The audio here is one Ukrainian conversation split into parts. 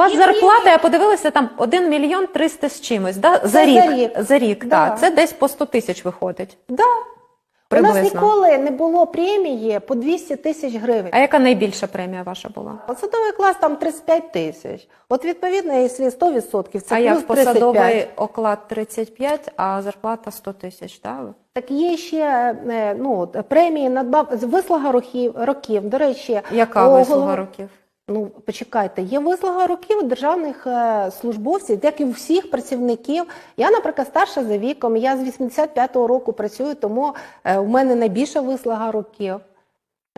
вас зарплата, я подивилася, там 1 мільйон 300 з чимось, да? за рік. за рік. За рік, Да. так. Це десь по 100 тисяч виходить. Да. У нас Приблизно. ніколи не було премії по 200 тисяч гривень. А яка найбільша премія ваша була? Посадовий клас там 35 тисяч. От відповідно, якщо 100%, це а плюс як посадовий 35. оклад 35, а зарплата 100 тисяч, так? Так є ще е, ну, от, премії надбав з вислуга років, років. До речі, Яка о, вислуга років? Ну, почекайте, є вислуга років державних е, службовців, як і у всіх працівників. Я, наприклад, старша за віком, я з 85-го року працюю, тому е, у мене найбільша вислуга років.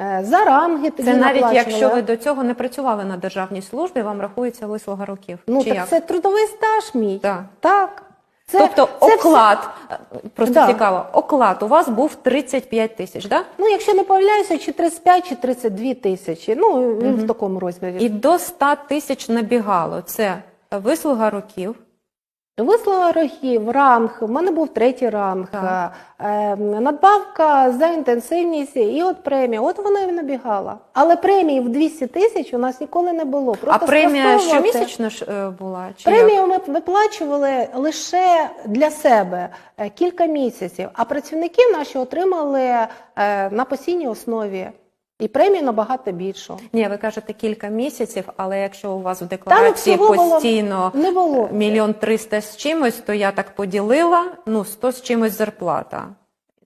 Е, за ранги тоді Це навіть якщо ви до цього не працювали на державній службі, вам рахується вислуга років. Ну, Чи так як? це трудовий стаж мій. Так. Так. Це, тобто це все- оклад, просто Да. цікаво, оклад у вас був 35 тисяч, да? Ну, якщо не помиляюся, чи 35, чи 32 тисячі. Ну, він в такому розмірі. І до 100 тисяч набігало. Це вислуга років. Вислуга рогів, ранг, в мене був третій ранг, е, надбавка за інтенсивність і от премія. От вона і набігала. Але премії в 200 тисяч у нас ніколи не було. а Просто премія спростовувати. щомісячно ж е, була? Чи як? Ми виплачували лише для себе е, кілька місяців, а працівники наші отримали е, на постійній основі. І премію набагато більшу. Ні, ви кажете кілька місяців, але якщо у вас в декларації було- постійно Не було. мільйон триста з чимось, то я так поділила, ну 100 з чимось зарплата.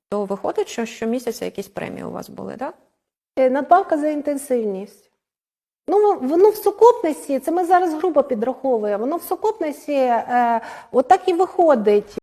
То виходить, що щомісяця якісь премії у вас були, так? Е, Надбавка за інтенсивність. Ну, воно в сукупності, це ми зараз грубо підраховуємо, воно в сукупності е, отак і виходить.